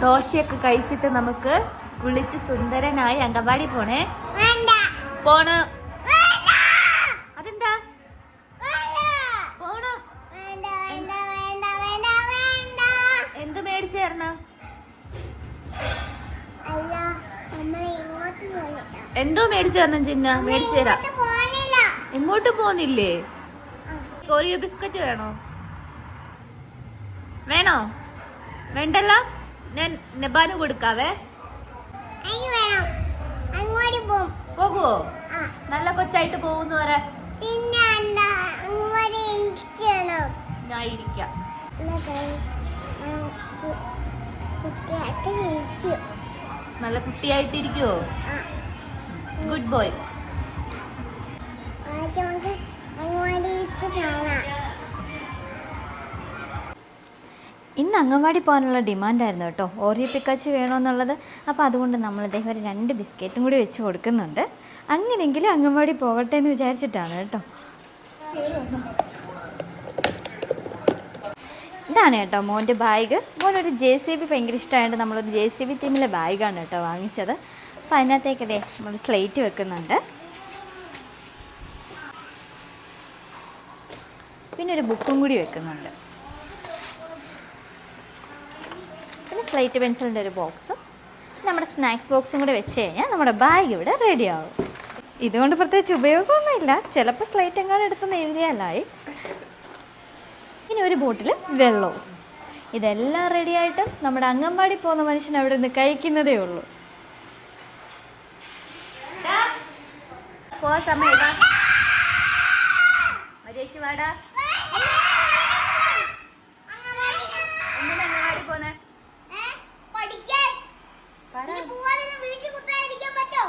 ദോശയൊക്കെ കഴിച്ചിട്ട് നമുക്ക് കുളിച്ച് സുന്ദരനായി അങ്കവാടി പോണേ. പോണ്. അതെന്താ? പോണം. എന്ത് മേടിച്ചു തരണം? എന്തോ മേടിച്ചു ചിന്ന? മേടിച്ചു തരാം. ഇങ്ങോട്ട് എങ്ങോട്ട് പോന്നില്ലേ? ആ. ബിസ്ക്കറ്റ് വേണോ? വേണോ? വേണ്ടല്ല? ഞാൻ നെബാന് കൊടുക്കാവേ? പോകുവോ? നല്ല കൊച്ചായിട്ട് പോകുന്നു പറ. ഞാൻ ഇരിക്കാം. നല്ല കുട്ടിയായിട്ട് ഇരിക്കുവോ? ആ. ഗുഡ് ബോയ് അങ്ങോട്ട് കാണാം ഇന്ന് അംഗൻവാടി പോകാനുള്ള ഡിമാൻഡായിരുന്നു കേട്ടോ. ഓറിയോ പിക്കാച്ച് വേണമെന്നുള്ളത് അപ്പോൾ അതുകൊണ്ട് നമ്മൾ അദ്ദേഹം ഒരു രണ്ട് ബിസ്ക്കറ്റും കൂടി വെച്ച് കൊടുക്കുന്നുണ്ട്. അങ്ങനെയെങ്കിലും അംഗൻവാടി പോകട്ടെ എന്ന് വിചാരിച്ചിട്ടാണ് കേട്ടോ. ഇതാണ് കേട്ടോ മോന്റെ ബാഗ് മോനൊരു ജെ സി ബി ഭയങ്കര ഇഷ്ടമായിട്ട് നമ്മളൊരു ജെ സി ബി തീമിലെ ബാഗാണ് കേട്ടോ വാങ്ങിച്ചത്. അപ്പോൾ അതിനകത്തേക്കല്ലേ നമ്മൾ സ്ലേറ്റ് വെക്കുന്നുണ്ട്. പിന്നെ ഒരു ബുക്കും കൂടി വെക്കുന്നുണ്ട് പിന്നെ സ്ലേറ്റ് പെൻസിലിന്റെ ഒരു ബോക്സും നമ്മുടെ സ്നാക്സ് ബോക്സും കൂടെ വെച്ച് കഴിഞ്ഞാൽ നമ്മുടെ ബാഗ് ഇവിടെ റെഡി ആവും. ഇതുകൊണ്ട് പ്രത്യേകിച്ച് ഉപയോഗമൊന്നുമില്ല. ചിലപ്പോൾ സ്ലൈറ്റ് എങ്ങാനും എടുത്ത് എഴുതിയാലായി. ഇനി ഒരു ബോട്ടിൽ വെള്ളവും. ഇതെല്ലാം റെഡിയായിട്ട് നമ്മുടെ അംഗൻവാടി പോകുന്ന മനുഷ്യൻ അവിടെ നിന്ന് കഴിക്കുന്നതേ ഉള്ളൂ. പോ സമയം വാ. മര്യാദയ്ക്ക് വാടാ എന്തിനാ അംഗൻവാടി പോന്നെ പഠിക്കാൻ പറ. പിന്നെ പോവാതെ വീട്ടിൽ കുത്താതിരിക്കാൻ പറ്റോ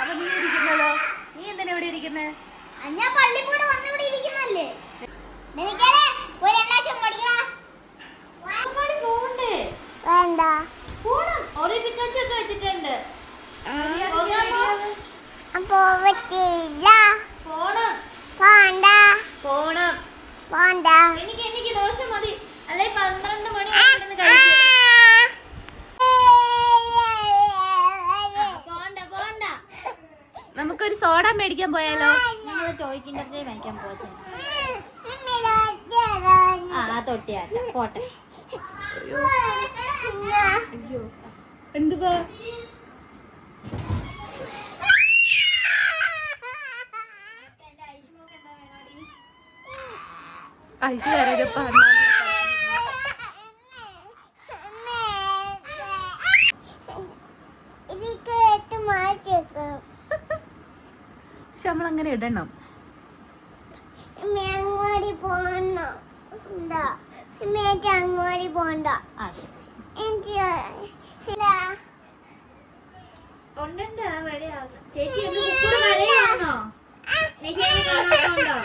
അപ്പൊ നീ ഇരിക്കുന്നതോ നീ എന്തിനാ ഇവിടെ ഇരിക്കുന്നേ ഞാൻ പള്ളി പോയിട്ട് വന്ന് ഇവിടെ ഇരിക്കുന്നല്ലേ നിനക്കല്ലേ ഒരു രണ്ടാഴ്ച പഠിക്കണ അംഗൻവാടി പോകണ്ടേ വേണ്ട പോണം ഓറിയോ പിക്കാച്ചി ഒക്കെ വെച്ചിട്ടുണ്ട് പോവത്തില്ല. പോണം. പോണ്ട. പോണം. പോണ്ട. എനിക്ക് എനിക്ക് ദോശ മതി. അല്ലെ പന്ത്രണ്ട് മണി നമുക്കൊരു സോഡ മേടിക്കാൻ പോയാലോ? ഞങ്ങൾ ടോയ്ക്കിന്റെ വാങ്ങിക്കാൻ മേടിക്കാൻ ആ ആ തൊട്ടിയാട്ട പോട്ടെ. എന്തുവാ? ഐശു മാറ്റിയേക്കണം പക്ഷെ നമ്മൾ അങ്ങനെ ഇടണം അങ്ങോടി പോകണോ എന്താ മേറ്റ് അങ്ങോടി പോണ്ട ചേച്ചി എന്ത് കുക്കുട് മഴയാണോ നെഹിയെ കാണാത്തോണ്ടോ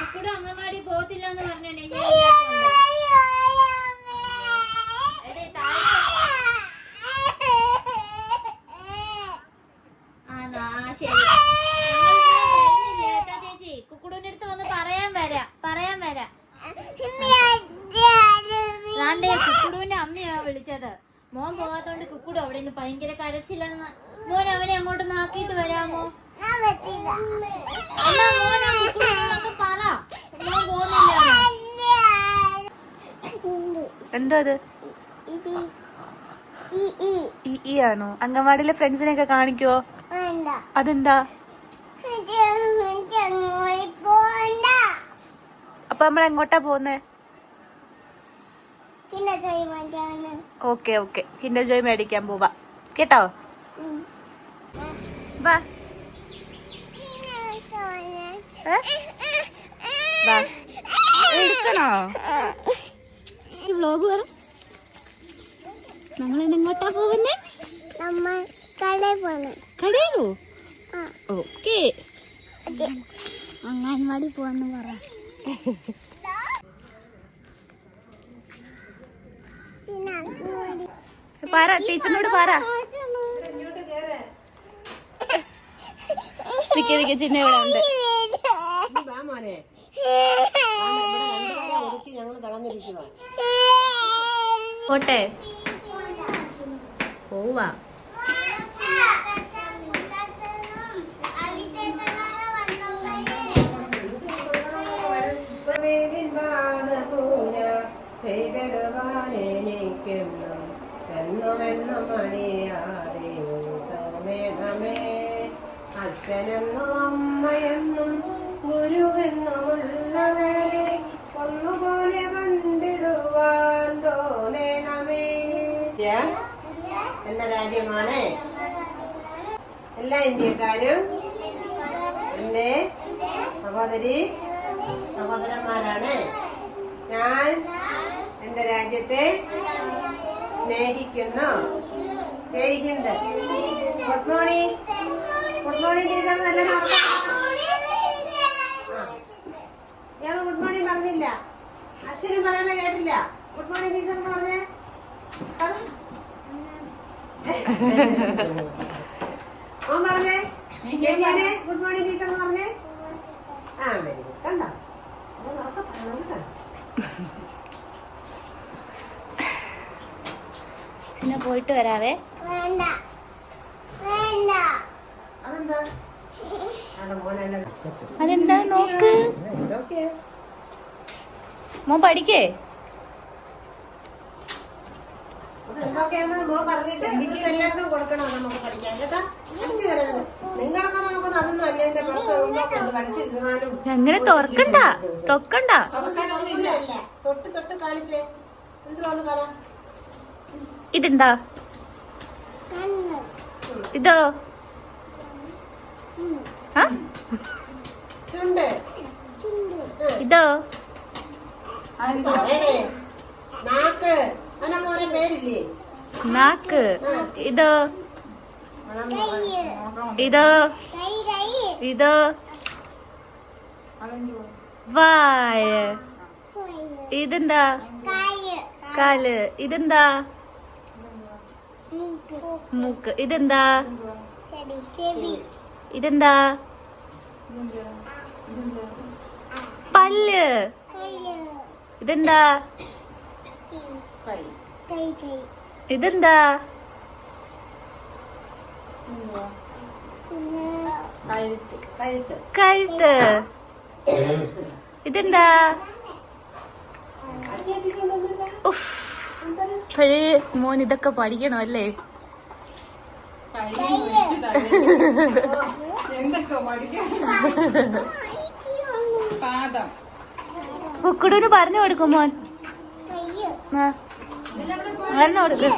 കുക്കുട് അംഗൻവാടി പോകത്തില്ല എന്ന് പറഞ്ഞു നെഹിയെ എടേ താഴെ ആണോ ആ ശരി ഞങ്ങളിതാ വരുന്നില്ല കേട്ടോ ചേച്ചി കുക്കുടുവിന്റെ അടുത്ത് വന്ന് പറയാൻ വരാം പറയാൻ വരാം ദാണ്ടേ കുക്കുടുവിന്റെ അമ്മയാ വിളിച്ചത് മോൻ കുക്കുട് അവിടെ നിന്ന് ഭയങ്കര കരച്ചില്ലെന്ന്. മോൻ അവനെ അങ്ങോട്ട് നാക്കിയിട്ട് വരാമോ? എന്നാ മോൻ ആ കുക്കുടുവിനോടൊന്ന് പറ. മോൻ പോകുന്നില്ല. എന്തോ അത്? ഇ ആണോ? അംഗൻവാടിയിലെ ഫ്രണ്ട്സിനെയൊക്കെ കാണിക്കോ വേണ്ട അതെന്താ അപ്പൊ നമ്മൾ എങ്ങോട്ടാ പോകുന്നേ ഓക്കെ ഓക്കെ. കിൻഡർ ജോയ് മേടിക്കാൻ പോവാ. കേട്ടോ? വാ. വാ. എടുക്കണോ? ഈ വ്ലോഗ് പറ നമ്മൾ എങ്ങോട്ടാ പോകുന്നേ നമ്മൾ കടയിൽ പോണം കടയിലോ ഓക്കെ. ഓക്കേ അങ്ങാൻവാടി പോവാന്ന് പറ ചിന്ന അങ്ങാടി പറ ടീച്ചറിനോട് പറ. നിക്ക നിക്ക ചിന്ന ഇവിടെ ഉണ്ട്. പോട്ടെ. പോവാ. എന്നുമെന്നും മണിയാതെ തോന്നണമേ അച്ഛനെന്നും അമ്മയെന്നും ഗുരുവെന്നുമുള്ളവരെ ഒന്നുപോലെ കണ്ടിടുവാൻ തോന്നണമേ എന്ന രാജ്യമാണ് എല്ലാ ഇന്ത്യക്കാരും എന്റെ സഹോദരി സഹോദരന്മാരാണ് ഞാൻ എന്റെ രാജ്യത്തെ സ്നേഹിക്കുന്നു Jai Hind good morning good morning teacher നല്ല ഞാൻ ഗുഡ് മോർണിംഗ് പറഞ്ഞില്ല. അശ്വിനി പറയുന്ന കേട്ടില്ല. ഗുഡ് മോർണിംഗ് ടീച്ചർ എന്ന് പറഞ്ഞേ. ഓൻ പറഞ്ഞേ. ഗുഡ് മോർണിംഗ് ടീച്ചർ എന്ന് പറഞ്ഞേ. ആ വെരി ഗുഡ് കണ്ടോ? അവൻ ഉറക്കെ പറയണം കേട്ടോ. പിന്നെ പോയിട്ട് വരാവേ വേണ്ട വേണ്ട അതെന്താ അവിടെ മോനെ വെച്ചു അതെന്താ നോക്ക് എന്തൊക്കെയാ മോൻ പഠിക്കേ അത് എന്തൊക്കെയാന്ന് മോ പറഞ്ഞിട്ട് നിങ്ങൾക്ക് എല്ലാവർക്കും കൊടുക്കണം നമുക്ക് പഠിക്കാൻ കേട്ടാ വലിച്ചു കയറരുത് നിങ്ങളൊക്കെ നോക്കുന്നത് പോയിട്ട് വരാവേ. അതെന്താ? നോക്ക്? മോ പഠിക്കേ? അങ്ങനെ തുറക്കണ്ട. തൊക്കണ്ട. തൊട്ട് തൊട്ട് കാണിച്ചേ. എന്തുവാന്ന് പറ. ഇതെന്താ? ഇതോ? ഇതോ? നാക്ക്. അതിനെ പേരില്ലേ? നാക്ക്. ഇതോ? ഇതോ? കൈ കൈ ഇതോ? വായ. ഇതെന്താ? കാൽ. കാൽ. ഇതെന്താ? മൂക്ക് ഇതെന്താ? ഇതെന്താ? പല്ല്. ഇതെന്താ? കൈ കൈ. ഇതെന്താ? കഴുത്ത് ഇതെന്താ? ഉഫ്. മോൻ ഇതൊക്കെ പഠിക്കണം അല്ലേ കുക്കുടുന് പറഞ്ഞു കൊടുക്കും മോൻ. ആ. പറഞ്ഞു കൊടുക്ക്.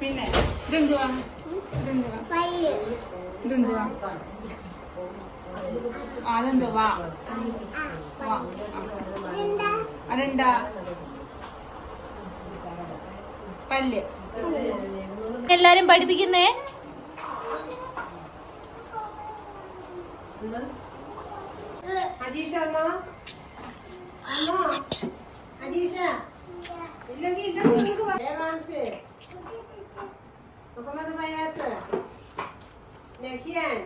പിന്നെ ഇതെന്തുവാ അതെന്തുവാ? വാ. അതെന്താ? പല്ല്. എല്ലാരും പഠിപ്പിക്കുന്നേ? അജീഷ അജീഷ ഇല്ലെങ്കിൽ നിങ്ങൾക്ക് മുഹമ്മദ് നഹിയാൻ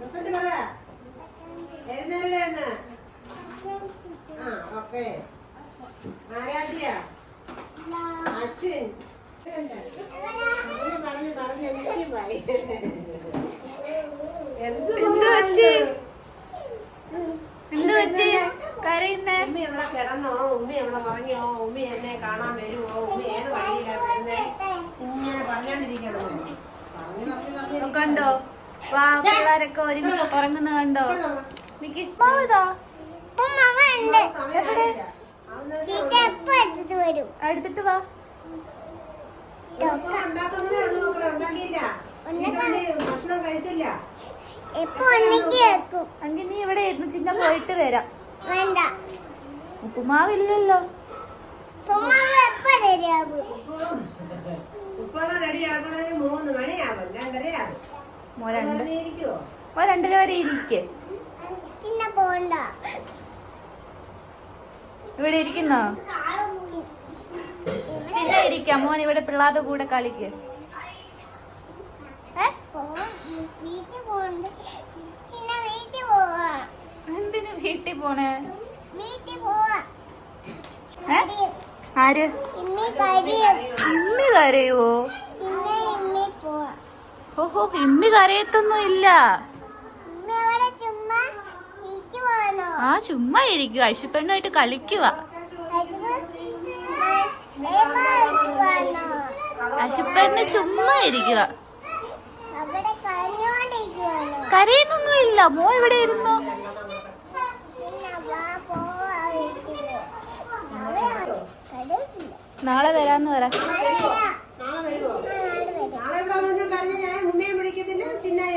റിസൾട്ട് പറ എഴുന്നേരല്ലേ എന്ന് ആ ഓക്കെ ആരാധ്യ അശ്വിൻ പറഞ്ഞു പറഞ്ഞു പറഞ്ഞു എനിക്ക് പോയി എന്ത് എന്ത് പറ്റി? എന്ത് പറ്റി കരയുന്നേ ഉമ്മി എവിടെ കിടന്നോ ഉമ്മി എവിടെ ഉറങ്ങിയോ ഉമ്മി എന്നെ കാണാൻ വരുമോ ഉമ്മി ഏത് വഴിയിലാണ് വരുന്നേ ഇങ്ങനെ പറഞ്ഞോണ്ടിരിക്കണോ പറഞ്ഞു പറഞ്ഞു പറഞ്ഞു കണ്ടോ? വാ പിള്ളേരൊക്കെ ഒരുങ്ങി ഉറങ്ങുന്ന കണ്ടോ? എടുത്തിട്ട് വരും. എടുത്തിട്ട് വാ. അങ്ങനെ നീ ഇവിടെ ഇരുന്ന് ചിന്ന പോയിട്ട് വരാം. വേണ്ട. ഉപ്പുമാവില്ലല്ലോ. ഉമ്മ എപ്പോ റെഡി വരെ പോണ്ട. ഇവിടെ ഇരിക്കുന്നോ? ചിന്ന ഇരിക്കാം. മോൻ ഇവിടെ പിള്ളേരുടെ കൂടെ കളിക്ക്. എന്തിനു വീട്ടിൽ പോണേ? വീട്ടിൽ പോവാ. ആര്? ഇമ്മി കരിയും. ഇമ്മി കരയുവോ? ഓഹോ ഇമ്മി കരയത്തൊന്നും ഇല്ല. ആ ചുമ്മാ ഇരിക്കുക അശുപ്പെണ്ണുമായിട്ട് കളിക്കുക അശുപ്പെണ്ണ് ചുമ്മാ ഇരിക്കുക കരയുന്നൊന്നും ഇല്ല മോ ഇവിടെ ഇരുന്നു പിന്നെ വാ പോവാ വീട്ടിൽ അവിടെ കരയില്ല നാളെ വരാന്ന് പറ. നാളെ വന്നു ഞാൻ വിളിക്കത്തില്ല ഞാൻ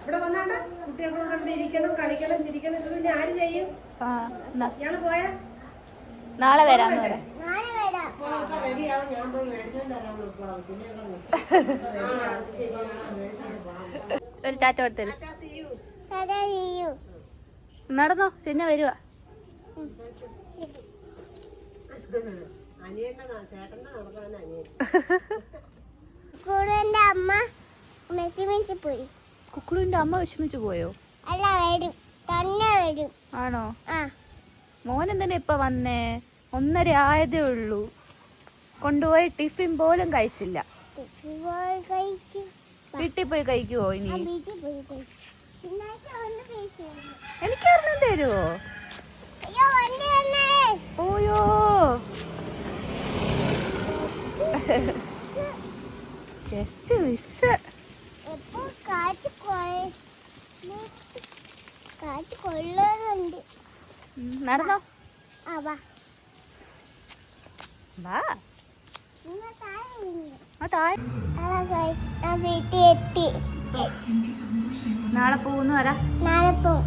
ഇവിടെ വന്നാണ്ട് കുട്ടികളോട് ഇവിടെ ഇരിക്കണം കളിക്കണം ചിരിക്കണം ഇത് പിന്നെ ആര് ചെയ്യും? പോയാ? നാളെ വരാന്ന് പറ. നാളെ വരാം. റെഡിയാവും ഞാൻ പോയി മേടിച്ചോണ്ട് വരാൻ നോക്കുക ഒരു ടാറ്റ കൊടുത്തരും നടന്നോ ചെന്ന വരുവാ. കുറുവിന്റെ അമ്മ മെസ്സി പോയി കുക്കുളുവിന്റെ അമ്മ വിഷമിച്ചു പോയോ? അല്ല വരും. തന്നെ വരും. ആണോ? ആ. മോൻ എന്തിനാ ഇപ്പൊ വന്നേ? ഒന്നര ആയതേ ഉള്ളൂ. കൊണ്ടുപോയി ടിഫിൻ പോലും കഴിച്ചില്ല. വീട്ടിൽ പോയി കഴിക്കുവോ ഇനി? വണ്ടി തന്നെ. ഓയോ. ജസ്റ്റ് മിസ് കാറ്റ് കാറ്റ് കൊള്ളുന്നുണ്ട് നടന്നോ. ആ വാ. വാ. വീട്ടിൽ എത്തി. നാളെ പോകുന്നു വരാ. നാളെ പോവും